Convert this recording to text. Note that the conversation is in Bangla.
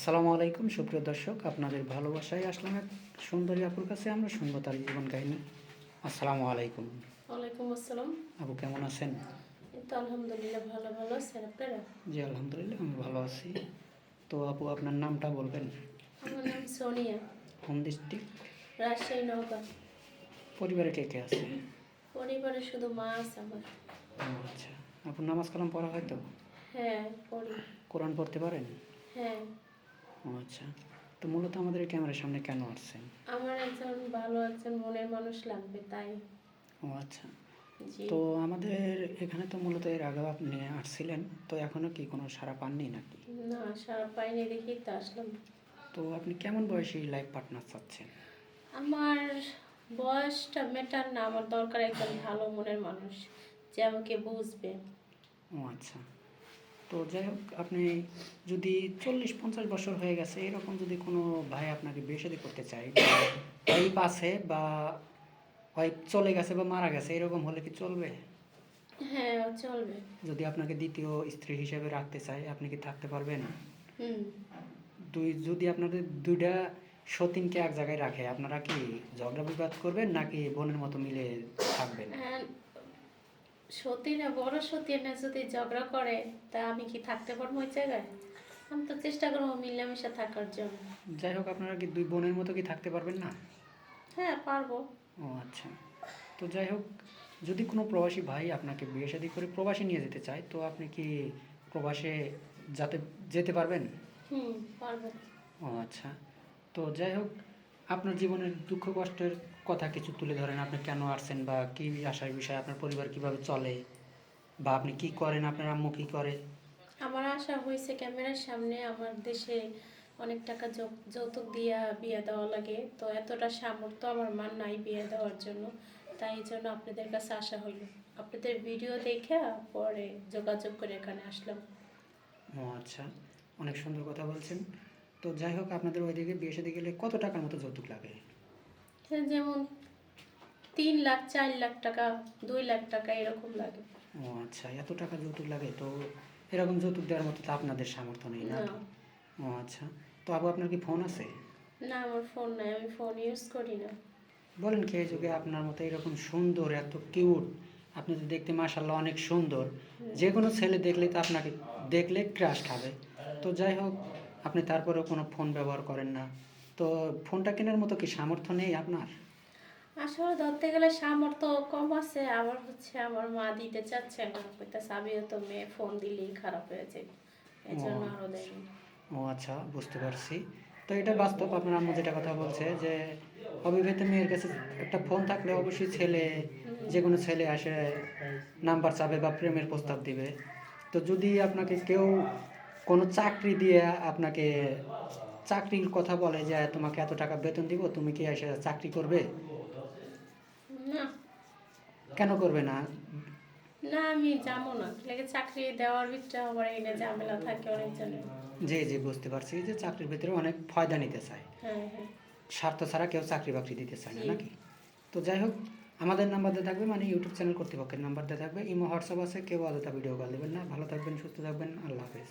আসসালামু আলাইকুম সুপ্রিয় দর্শক আপনাদের ভালোবাসায় আসলাম এক সুন্দরী আপুর কাছে আমরা শুনব তার জীবন কাহিনী। আসসালামু আলাইকুম। ওয়ালাইকুম আসসালাম। আপু কেমন আছেন? তো আলহামদুলিল্লাহ ভালো ভালো আছেন আপনারা? জি আলহামদুলিল্লাহ আমি ভালো আছি। তো আপু আপনার নামটা বলবেন? আমার নাম সোনিয়া। হোম ডিস্ট্রিক্ট রাজশাহী নৌকা পরিবারে কে কে আছে? পরিবারে শুধু মা আছে আমার। আচ্ছা। আপু নামাজ কালাম পড়া হয় তো? হ্যাঁ পড়ি। কোরআন পড়তে পারেন? ও আচ্ছা। তো মূলত আমাদের ক্যামেরার সামনে কেন আসছেন? আমার একজন ভালো একজন মনের মানুষ লাগবে তাই। ও আচ্ছা। তো আমাদের এখানে তো মূলত এর আগেও আপনি আসছিলেন তো এখনও কি কোনো সারা পাননি নাকি? না সারা পাইনি দেখি তো আসলাম। তো আপনি কেমন বয়সী লাইফ পার্টনার চাচ্ছেন? আমার বয়সটা মেটার না আমার দরকার একজন ভালো মনের মানুষ যে আমাকে বুঝবে। ও আচ্ছা। তো যাই হোক আপনি যদি চল্লিশ পঞ্চাশ বছর হয়ে গেছে এরকম যদি কোনো ভাই আপনাকে বিয়ে শাদী করতে চায় ওয়াইফ আছে বা ওয়াইফ চলে গেছে বা মারা গেছে এরকম হলে কি চলবে? হ্যাঁ চলবে। যদি আপনাকে দ্বিতীয় স্ত্রী হিসেবে রাখতে চায় আপনি কি থাকতে পারবেন? হুম। দুই যদি আপনাদের দুইটা সতীনকে এক জায়গায় রাখে আপনারা কি ঝগড়া বিবাদ করবেন নাকি বোনের মতো মিলে থাকবেন? সতী না বড় সতী না যদি ঝগড়া করে তা আমি কি থাকতে পারব ওই জায়গায়? আমি তো চেষ্টা করব মিলেমিশে থাকার জন্য। যাই হোক আপনারা কি দুই বোনের মতো কি থাকতে পারবেন না? হ্যাঁ পারব। ও আচ্ছা। তো যাই হোক যদি কোনো প্রবাসী ভাই আপনাকে বিয়ে শাদী করে প্রবাসে নিয়ে যেতে চায় তো আপনি কি প্রবাসে যাতে যেতে পারবেন? হুম পারব। ও আচ্ছা। তো যাই হোক আপনার জীবনের দুঃখ কষ্টের কথা কিছু তুলে ধরেন আপনি কেন আসছেন বা কী আসার বিষয় আপনার পরিবার কীভাবে চলে বা আপনি কি করেন আপনার আম্মু কি করে? আমার আশা হয়েছে ক্যামেরার সামনে আমার দেশে অনেক টাকা যৌতুক দিয়া বিয়ে দেওয়া লাগে। তো এতটা সামর্থ্য আমার মার নাই বিয়ে দেওয়ার জন্য। তাই এই জন্য আপনাদের কাছে আসা হইল। আপনাদের ভিডিও দেখে পরে যোগাযোগ করে এখানে আসলাম। ও আচ্ছা অনেক সুন্দর কথা বলছেন। তো যাই হোক আপনাদের ওইদিকে বিয়ে শাদী গেলে কত টাকার মতো যৌতুক লাগে? যেমন তিন লাখ চার লাখ টাকা দুই লাখ টাকা এরকম লাগে। ও আচ্ছা এত টাকা যৌতুক লাগে তো এরকম যৌতুক দেওয়ার মতো তো আপনাদের সামর্থ্য নেই না? ও আচ্ছা তো আবু আপনার কি ফোন আছে? না আমার ফোন নাই আমি ফোন ইউজ করি না। বলেন কি যুগে আপনার মতো এরকম সুন্দর এত কিউট আপনি তো দেখতে মাশাল্লাহ অনেক সুন্দর যে কোনো ছেলে দেখলে তো আপনাকে দেখলে ক্রাশ খাবে। তো যাই হোক আপনি তারপরেও কোনো ফোন ব্যবহার করেন না। তো ফোনটা কেনার মতো কি সামর্থ্য নেই আপনার? আসলে ধরতে গেলে সামর্থ্য কম আছে আবার হচ্ছে আমার মা দিতে চাচ্ছে না কইতাছে আমিও তো মেয়ে ফোন দিলেই খারাপ হয়ে যাবে। এই জন্য আরও দেয়নি। ও আচ্ছা বুঝতে পারছি। তো এটা বাস্তব আপনার আম্মু যেটা কথা বলছে যে অবিবাহিত মেয়ের কাছে একটা ফোন থাকলে অবশ্যই ছেলে যে কোনো ছেলে আসে নাম্বার চাবে বা প্রেমের প্রস্তাব দিবে। তো যদি আপনাকে কেউ কোনো চাকরি দিয়ে আপনাকে চাকরির কথা বলে যে তোমাকে এত টাকা বেতন দিব তুমি কি এসে চাকরি করবে? না। কেন করবে না? না আমি যাব না। লেগে চাকরি দেওয়ার ভিতরে আমার এনে ঝামেলা থাকে অনেকজনের। জি জি বুঝতে পারছি যে চাকরির ভিতরে অনেক ফায়দা নিতে চায়। হ্যাঁ হ্যাঁ। স্বার্থ ছাড়া কেউ চাকরি বাকরি দিতে চায় না নাকি? তো যাই হোক আমাদের নাম্বার দিয়ে থাকবে মানে ইউটিউব চ্যানেল কর্তৃপক্ষের নাম্বার দিয়ে থাকবে। ইমো হোয়াটসঅ্যাপ আছে কেউ আলাদা ভিডিও কল দেবেন না। ভালো থাকবেন সুস্থ থাকবেন। আল্লাহ হাফেজ।